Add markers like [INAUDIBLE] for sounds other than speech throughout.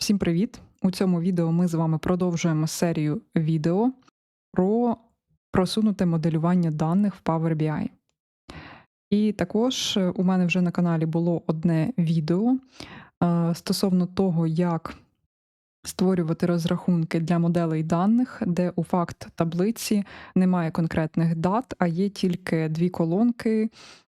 Всім привіт! У цьому відео ми з вами продовжуємо серію відео про просунуте моделювання даних в Power BI. І також е, у мене вже на каналі було одне відео е, стосовно того, як створювати розрахунки для моделей даних, де у факт таблиці немає конкретних дат, а є тільки дві колонки,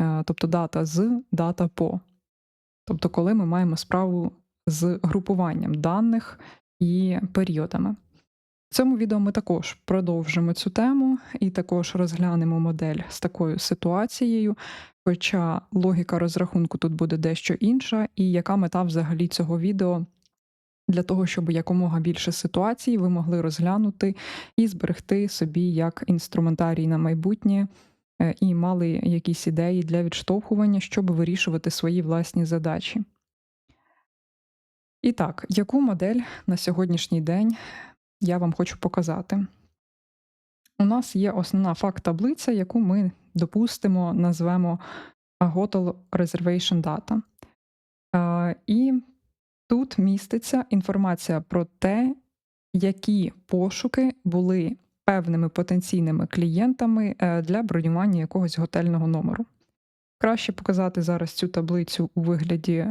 е, тобто дата з, дата по. Тобто, коли ми маємо справу з групуванням даних і періодами. В цьому відео ми також продовжимо цю тему і також розглянемо модель з такою ситуацією, хоча логіка розрахунку тут буде дещо інша, і яка мета взагалі цього відео для того, щоб якомога більше ситуацій ви могли розглянути і зберегти собі як інструментарій на майбутнє. е, І мали якісь ідеї для відштовхування, щоб вирішувати свої власні задачі. І так, яку модель на сьогоднішній день я вам хочу показати? У нас є основна факт-таблиця, яку ми, допустимо, назвемо Hotel Reservation Data. І тут міститься інформація про те, які пошуки були певними потенційними клієнтами е, для бронювання якогось готельного номеру. Краще показати зараз цю таблицю у вигляді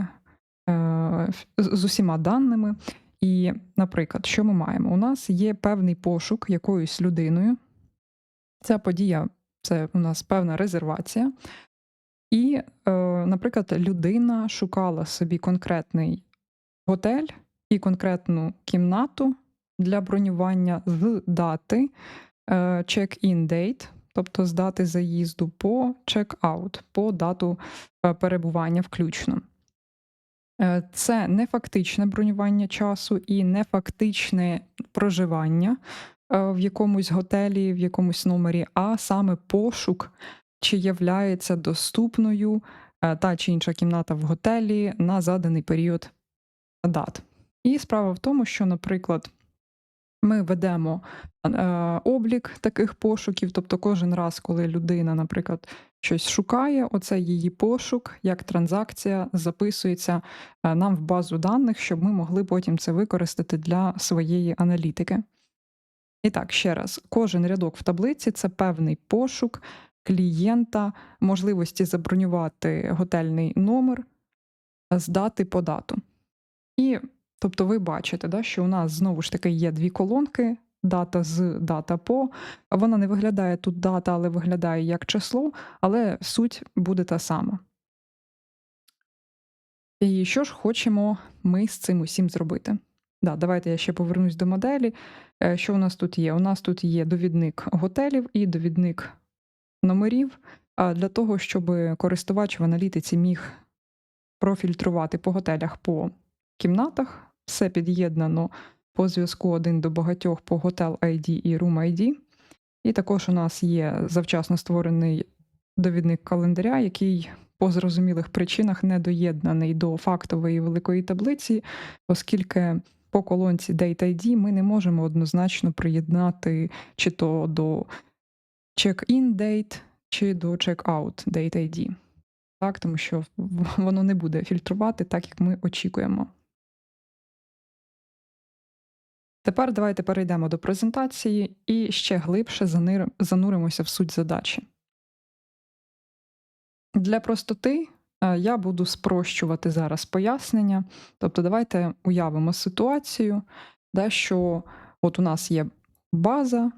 з з усіма даними. І, наприклад, що ми маємо? У нас є певний пошук якоюсь людиною. Ця подія це у нас певна резервація. І, е, наприклад, людина шукала собі конкретний готель і конкретну кімнату для бронювання з дати е, check-in date, тобто з дати заїзду по check-out, по дату е, перебування включно. Е, Це не фактичне бронювання часу і не фактичне проживання е, в якомусь готелі, в якомусь номері, а саме пошук, чи являється доступною е, та чи інша кімната в готелі на заданий період дат. І справа в тому, що, наприклад, ми ведемо е, облік таких пошуків, тобто кожен раз, коли людина, наприклад, щось шукає, оце її пошук, як транзакція записується е, нам в базу даних, щоб ми могли потім це використати для своєї аналітики. І так, ще раз, кожен рядок в таблиці це певний пошук клієнта, можливості забронювати готельний номер з дати по дату. І тобто ви бачите, да, що у нас знову ж таки є дві колонки. Дата з дата по. Вона не виглядає тут дата, але виглядає як число, але суть буде та сама. І що ж хочемо ми з цим усім зробити? Да, давайте я ще повернусь до моделі. Е, Що у нас тут є? У нас тут є довідник готелів і довідник номерів. Для того, щоб користувач в аналітиці міг профільтрувати по готелях по кімнатах, все під'єднано по зв'язку один до багатьох по Hotel ID і Room ID. І також у нас є завчасно створений довідник календаря, який по зрозумілих причинах не доєднаний до фактової великої таблиці, оскільки по колонці Date ID ми не можемо однозначно приєднати чи то до check-in date, чи до check-out date ID. Так, тому що воно не буде фільтрувати так, як ми очікуємо. Тепер давайте перейдемо до презентації і ще глибше зануримося в суть задачі. Для простоти е, я буду спрощувати зараз пояснення. Тобто, давайте уявимо ситуацію, да, що от у нас є база,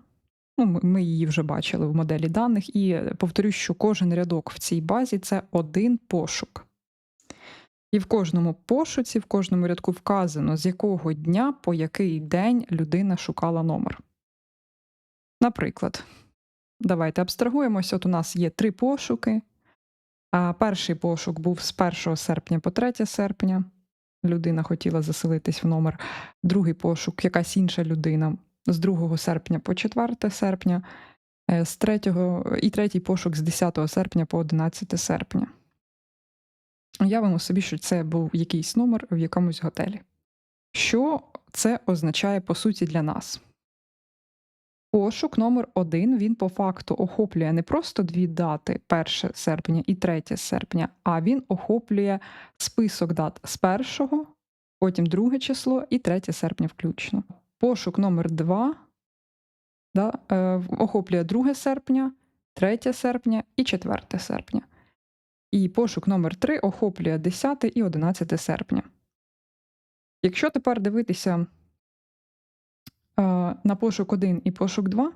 ну, ми її вже бачили в моделі даних, і повторюю, що кожен рядок в цій базі це один пошук. І в кожному пошуці, в кожному рядку вказано, з якого дня по який день людина шукала номер. Наприклад, давайте абстрагуємося. От у нас є три пошуки. А перший пошук був з 1 серпня по 3 серпня. Людина хотіла заселитись в номер. Другий пошук, якась інша людина з 2 серпня по 4 серпня, е, з 3, і третій пошук з 10 серпня по 11 серпня. Уявимо собі, що це був якийсь номер в якомусь готелі. Що це означає по суті для нас? Пошук номер один він по факту охоплює не просто дві дати 1 серпня і 3 серпня, а він охоплює список дат з 1 потім друге число і 3 серпня включно. Пошук номер 2 да, е, охоплює 2 серпня, 3 серпня і 4 серпня. І пошук номер 3 охоплює 10 і 11 серпня. Якщо тепер дивитися е, на пошук 1 і пошук 2,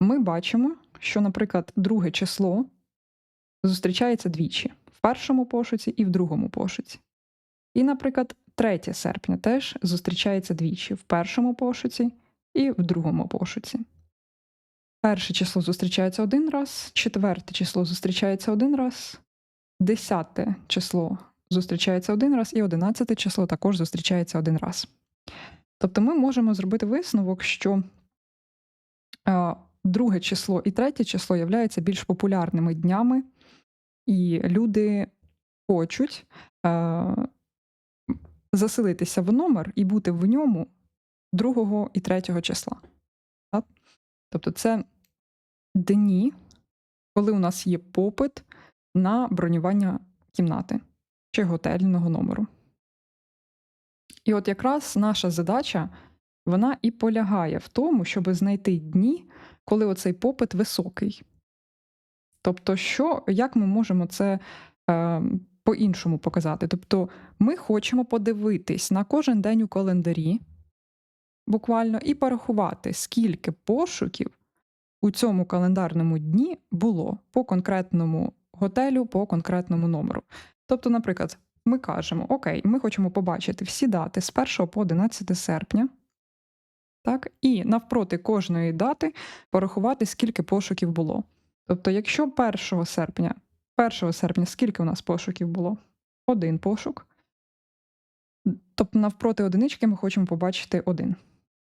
ми бачимо, що, наприклад, друге число зустрічається двічі в першому пошуці і в другому пошуці. І, наприклад, 3 серпня теж зустрічається двічі в першому пошуці і в другому пошуці. Перше число зустрічається один раз, четверте число зустрічається один раз, десяте число зустрічається один раз, і одинадцяте число також зустрічається один раз. Тобто ми можемо зробити висновок, що е, друге число і третє число являються більш популярними днями, і люди хочуть е, заселитися в номер і бути в ньому другого і третього числа. Тобто це дні, коли у нас є попит на бронювання кімнати чи готельного номеру. І от якраз наша задача вона і полягає в тому, щоб знайти дні, коли оцей попит високий. Тобто, що, як ми можемо це е, по-іншому показати? Тобто, ми хочемо подивитись на кожен день у календарі, буквально, і порахувати, скільки пошуків у цьому календарному дні було по конкретному готелю, по конкретному номеру. Тобто, наприклад, ми кажемо: Окей, ми хочемо побачити всі дати з 1 по 11 серпня. Так, І навпроти кожної дати порахувати, скільки пошуків було. Тобто, якщо 1 серпня, 1 серпня скільки у нас пошуків було? Один пошук. Тобто, навпроти одинички ми хочемо побачити один.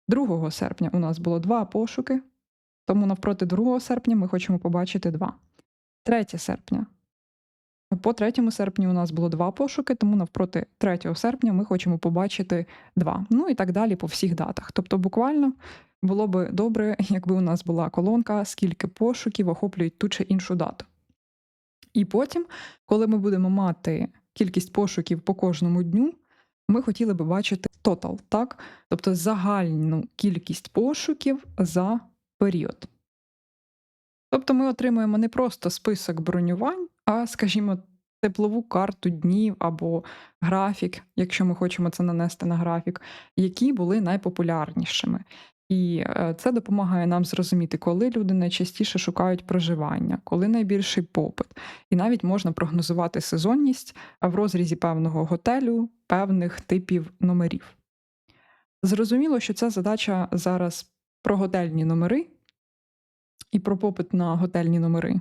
2 серпня у нас було два пошуки, тому навпроти 2 серпня ми хочемо побачити два. 3 серпня. По 3 серпню у нас було два пошуки, тому навпроти 3 серпня ми хочемо побачити два. Ну і так далі по всіх датах. Тобто, буквально було би добре, якби у нас була колонка, скільки пошуків охоплюють ту чи іншу дату. І потім, коли ми будемо мати кількість пошуків по кожному дню, ми хотіли би бачити тотал, так? тобто загальну кількість пошуків за період. Тобто ми отримуємо не просто список бронювань, а, скажімо, теплову карту днів або графік, якщо ми хочемо це нанести на графік, які були найпопулярнішими. І е, це допомагає нам зрозуміти, коли люди найчастіше шукають проживання, коли найбільший попит, і навіть можна прогнозувати сезонність в розрізі певного готелю, певних типів номерів. Зрозуміло, що ця задача зараз про готельні номери і про попит на готельні номери.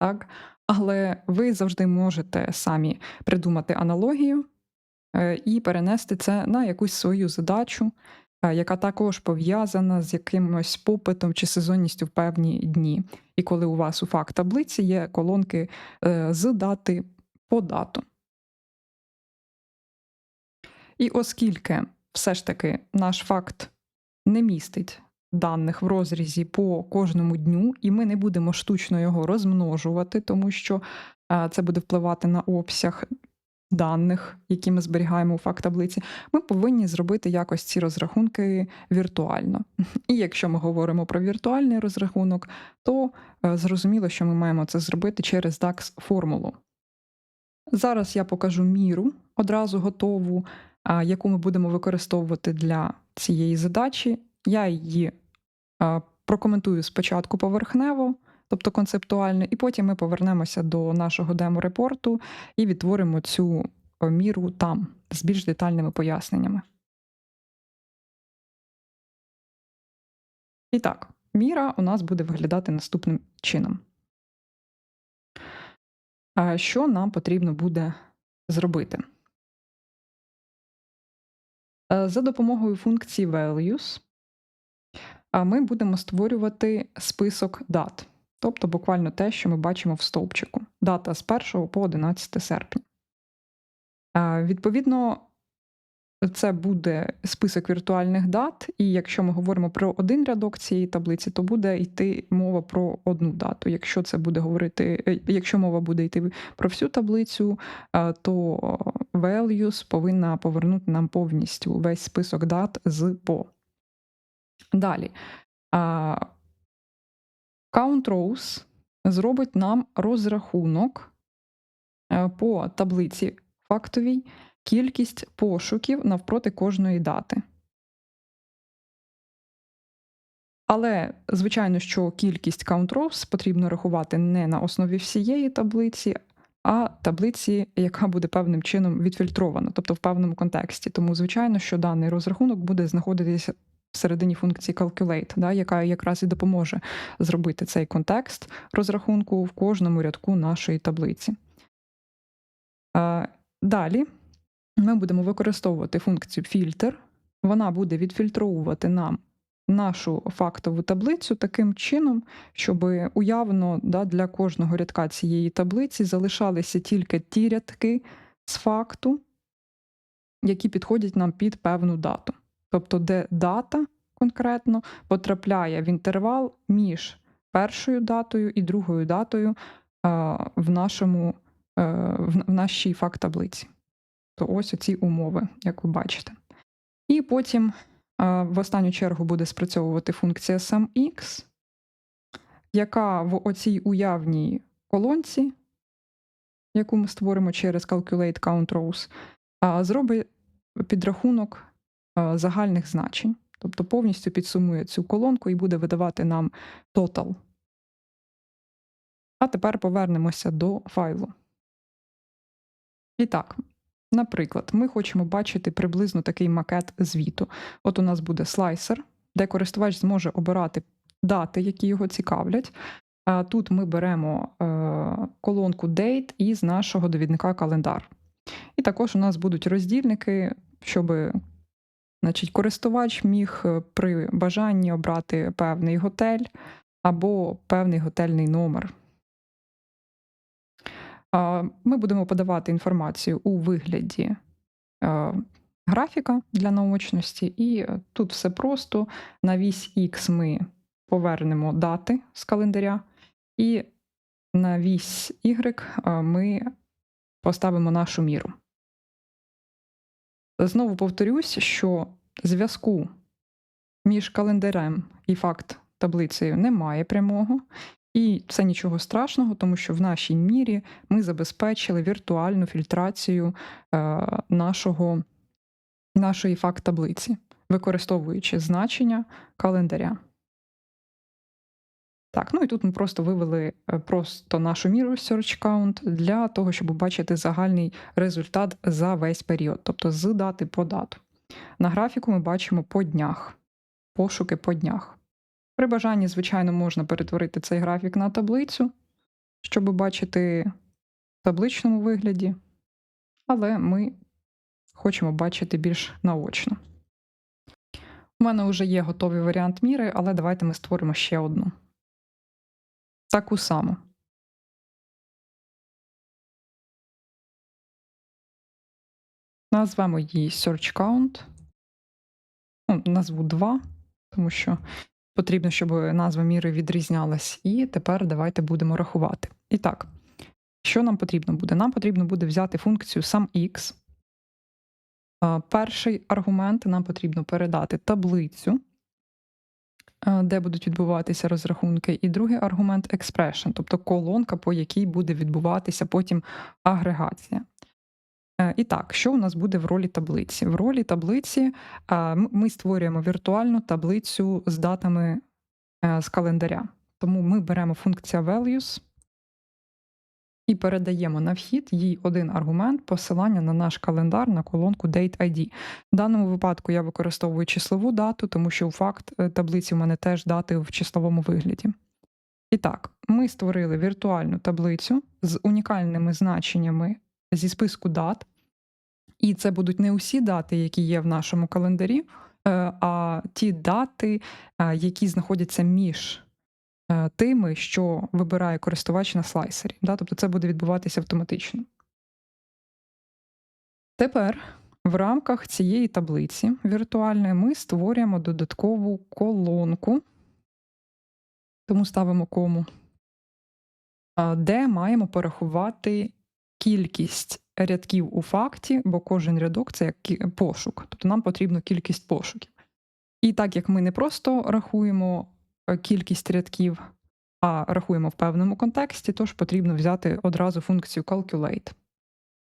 Так? Але ви завжди можете самі придумати аналогію е, і перенести це на якусь свою задачу, е, яка також пов'язана з якимось попитом чи сезонністю в певні дні. І коли у вас у факт таблиці є колонки е, з дати по дату. І оскільки все ж таки наш факт не містить даних в розрізі по кожному дню, і ми не будемо штучно його розмножувати, тому що це буде впливати на обсяг даних, які ми зберігаємо у факт таблиці. Ми повинні зробити якось ці розрахунки віртуально. [LAUGHS] І якщо ми говоримо про віртуальний розрахунок, то е, зрозуміло, що ми маємо це зробити через DAX формулу. Зараз я покажу міру одразу готову, яку ми будемо використовувати для цієї задачі. Я її Прокоментую спочатку поверхнево, тобто концептуально, і потім ми повернемося до нашого демо-репорту і відтворимо цю е, міру там з більш детальними поясненнями. І так, міра у нас буде виглядати наступним чином. Що нам потрібно буде зробити? Е, за допомогою функції values ми будемо створювати список дат, тобто буквально те, що ми бачимо в стовпчику. Дата з 1 по 11 серпня. Відповідно, це буде список віртуальних дат, і якщо ми говоримо про один рядок цієї таблиці, то буде йти мова про одну дату. Якщо це буде говорити, е, якщо мова буде йти про всю таблицю, то values повинна повернути нам повністю весь список дат з по. Далі. Count rows зробить нам розрахунок е, по таблиці фактовій кількість пошуків навпроти кожної дати. Але, звичайно, що кількість count rows потрібно рахувати не на основі всієї таблиці, а таблиці, яка буде певним чином відфільтрована, тобто в певному контексті. Тому, звичайно, що даний розрахунок буде знаходитися всередині функції calculate, да, яка якраз і допоможе зробити цей контекст розрахунку в кожному рядку нашої таблиці. Далі ми будемо використовувати функцію фільтр. Вона буде відфільтровувати нам нашу фактову таблицю таким чином, щоб уявно да, для кожного рядка цієї таблиці залишалися тільки ті рядки з факту, які підходять нам під певну дату. Тобто, де дата конкретно потрапляє в інтервал між першою датою і другою датою в нашому, е, в нашій факт таблиці. То ось оці умови, як ви бачите. І потім в останню чергу буде спрацьовувати функція SumX, яка в оцій уявній колонці, яку ми створимо через Calculate Count зробить підрахунок загальних значень. Тобто повністю підсумує цю колонку і буде видавати нам total. А тепер повернемося до файлу. І так, наприклад, ми хочемо бачити приблизно такий макет звіту. От у нас буде слайсер, де користувач зможе обирати дати, які його цікавлять. А Тут ми беремо е, колонку Date із нашого довідника календар. І також у нас будуть роздільники, щоб значить, користувач міг е, при бажанні обрати певний готель або певний готельний номер. Ми будемо подавати інформацію у вигляді е, графіка для наочності, і е, тут все просто. На вісь X ми повернемо дати з календаря, і на вісь Y ми поставимо нашу міру. Знову повторюсь, що зв'язку між календарем і факт таблицею немає прямого, і це нічого страшного, тому що в нашій мірі ми забезпечили віртуальну фільтрацію е, нашого, нашої факт таблиці, використовуючи значення календаря. Так, ну і тут ми просто вивели е, просто нашу міру search count для того, щоб бачити загальний результат за весь період, тобто з дати по дату. На графіку ми бачимо по днях, пошуки по днях. При бажанні, звичайно, можна перетворити цей графік на таблицю, щоб бачити в табличному вигляді, але ми хочемо бачити більш наочно. У мене вже є готовий варіант міри, але давайте ми створимо ще одну. Таку саму. Назвемо її search count. Ну, Назву 2, тому що потрібно, щоб назва міри відрізнялась. І тепер давайте будемо рахувати. І так, що нам потрібно буде? Нам потрібно буде взяти функцію SumX. Перший аргумент нам потрібно передати таблицю. Е, де будуть відбуватися розрахунки, і другий аргумент expression, тобто колонка, по якій буде відбуватися потім агрегація. Е, і так, що у нас буде в ролі таблиці? В ролі таблиці е, ми створюємо віртуальну таблицю з датами з календаря. Тому ми беремо функція values і передаємо на вхід їй один аргумент посилання на наш календар на колонку Date ID. В даному випадку я використовую числову дату, тому що у факт е, таблиці у мене теж дати в числовому вигляді. І так, ми створили віртуальну таблицю з унікальними значеннями зі списку дат. І це будуть не усі дати, які є в нашому календарі, е, а ті дати, е, які знаходяться між тими, що вибирає користувач на слайсері. Да? Тобто це буде відбуватися автоматично. Тепер В рамках цієї таблиці віртуальної ми створюємо додаткову колонку, тому ставимо кому, де маємо порахувати кількість рядків у факті, бо кожен рядок це як пошук, тобто нам потрібно кількість пошуків. І так як ми не просто рахуємо е, кількість рядків, а рахуємо в певному контексті, тож потрібно взяти одразу функцію calculate.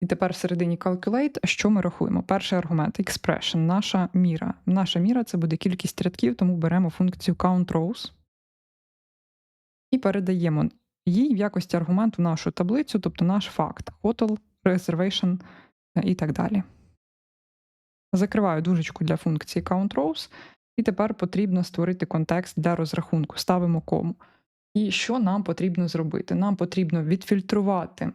І тепер всередині calculate, що ми рахуємо? Перший аргумент expression, наша міра. Наша міра це буде кількість рядків, тому беремо функцію count rows і передаємо їй в якості аргументу нашу таблицю, тобто наш факт, hotel, reservation е, і так далі. Закриваю дужечку для функції count rows, і тепер потрібно створити контекст для розрахунку. Ставимо кому. І що нам потрібно зробити? Нам потрібно відфільтрувати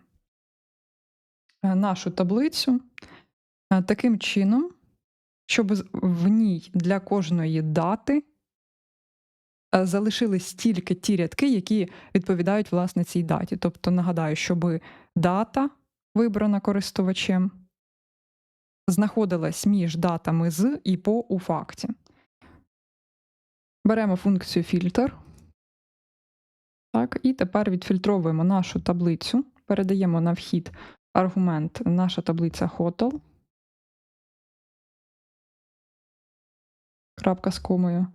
е, нашу таблицю е, таким чином, щоб в ній для кожної дати е, залишились тільки ті рядки, які відповідають власне цій даті. Тобто, нагадаю, щоб дата, вибрана користувачем, знаходилась між датами з і по у факті. Беремо функцію фільтр. Так, і тепер відфільтровуємо нашу таблицю, передаємо на вхід аргумент наша таблиця hotel. Крапка з комою.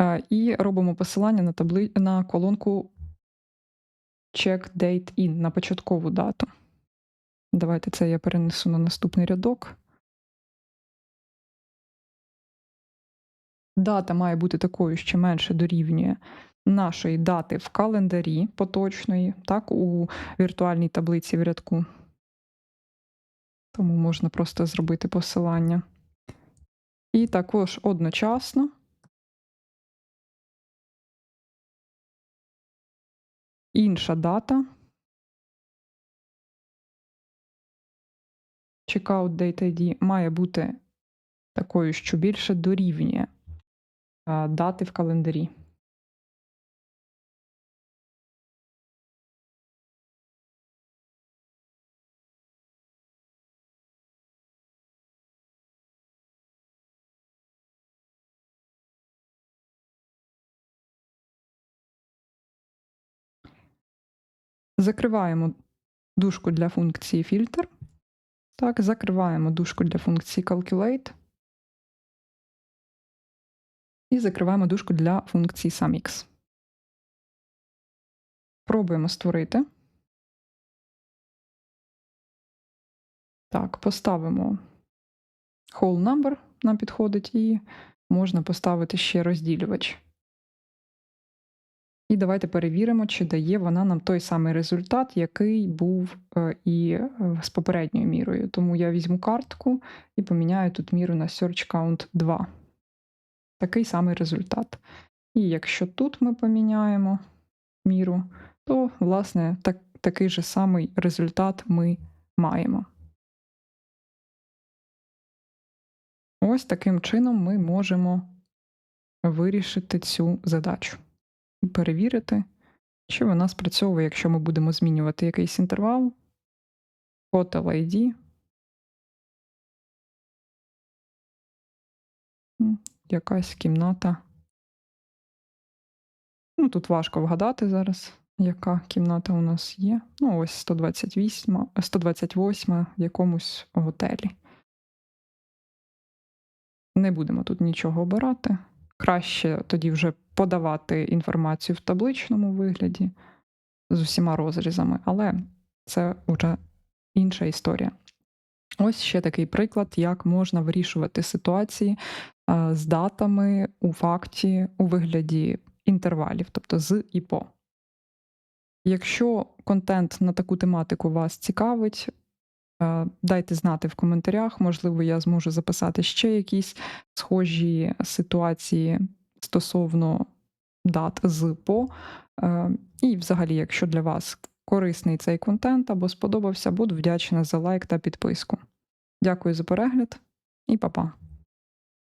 Е, І робимо посилання на, табли... на колонку check date in на початкову дату. Давайте це я перенесу на наступний рядок. Дата має бути такою, що менше дорівнює нашої дати в календарі поточної, так, у віртуальній таблиці в рядку. Тому можна просто зробити посилання. І також одночасно інша дата. Checkout date ID має бути такою, що більше дорівнює дати в календарі. Закриваємо дужку для функції фільтр. Так, закриваємо дужку для функції calculate. І закриваємо дужку для функції SumX. Пробуємо створити. Так, поставимо whole number, нам підходить, і можна поставити ще розділювач. І давайте перевіримо, чи дає вона нам той самий результат, який був е, і е, з попередньою мірою. Тому я візьму картку і поміняю тут міру на search count 2. Такий самий результат. І якщо тут ми поміняємо міру, то, власне, так, такий же самий результат ми маємо. Ось таким чином ми можемо вирішити цю задачу і перевірити, чи вона спрацьовує, якщо ми будемо змінювати якийсь інтервал, Hotel ID, якась кімната. Ну, тут важко вгадати зараз, яка кімната у нас є. Ну, ось 128, 128 в якомусь готелі. Не будемо тут нічого обирати. Краще тоді вже подавати інформацію в табличному вигляді з усіма розрізами, але це вже інша історія. Ось ще такий приклад, як можна вирішувати ситуації з датами у факті у вигляді інтервалів, тобто з і по. Якщо контент на таку тематику вас цікавить, дайте знати в коментарях. Можливо, я зможу записати ще якісь схожі ситуації стосовно дат з по. І, взагалі, якщо для вас корисний цей контент або сподобався, буду вдячна за лайк та підписку. Дякую за перегляд і па-па!